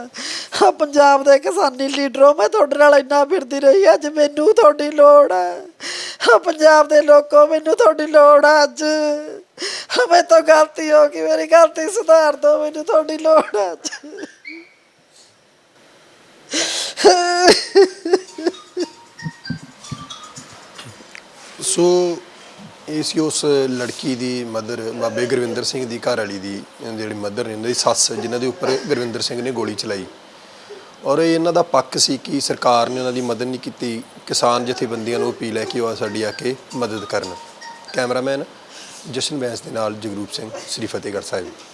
ਆ ਪੰਜਾਬ ਦੇ ਕਿਸਾਨੀ ਲੀਡਰੋ ਮੈਂ ਤੁਹਾਡੇ ਨਾਲ ਇੰਨਾ ਫਿਰਦੀ ਰਹੀ ਅੱਜ ਮੈਨੂੰ ਤੁਹਾਡੀ ਲੋੜ ਆ। ਆ ਪੰਜਾਬ ਦੇ ਲੋਕੋ, ਮੈਨੂੰ ਤੁਹਾਡੀ ਲੋੜ ਆ ਅੱਜ। ਮੈਂ ਤੋਂ ਗਲਤੀ ਹੋ ਗਈ, ਮੇਰੀ ਗਲਤੀ ਸੁਧਾਰ ਦਿਓ, ਮੈਨੂੰ ਤੁਹਾਡੀ ਲੋੜ ਆ ਅੱਜ। ਸੋ ਇਹ ਸੀ ਉਸ ਲੜਕੀ ਦੀ ਮਦਰ, ਬਾਬੇ ਗੁਰਵਿੰਦਰ ਸਿੰਘ ਦੀ ਘਰ ਵਾਲੀ ਦੀ, ਜਿਹੜੀ ਮਦਰ ਨੇ ਉਹਨਾਂ ਦੀ ਸੱਸ, ਜਿਨ੍ਹਾਂ ਦੇ ਉੱਪਰ ਗੁਰਵਿੰਦਰ ਸਿੰਘ ਨੇ ਗੋਲੀ ਚਲਾਈ। ਔਰ ਇਹ ਇਹਨਾਂ ਦਾ ਪੱਕ ਸੀ ਕਿ ਸਰਕਾਰ ਨੇ ਉਹਨਾਂ ਦੀ ਮਦਦ ਨਹੀਂ ਕੀਤੀ, ਕਿਸਾਨ ਜਥੇਬੰਦੀਆਂ ਨੂੰ ਅਪੀਲ ਹੈ ਕਿ ਉਹ ਸਾਡੀ ਆ ਕੇ ਮਦਦ ਕਰਨ। ਕੈਮਰਾਮੈਨ ਜਸ਼ਨ ਬੈਂਸ ਦੇ ਨਾਲ ਜਗਰੂਪ ਸਿੰਘ, ਸ੍ਰੀ ਫਤਿਹਗੜ੍ਹ ਸਾਹਿਬ।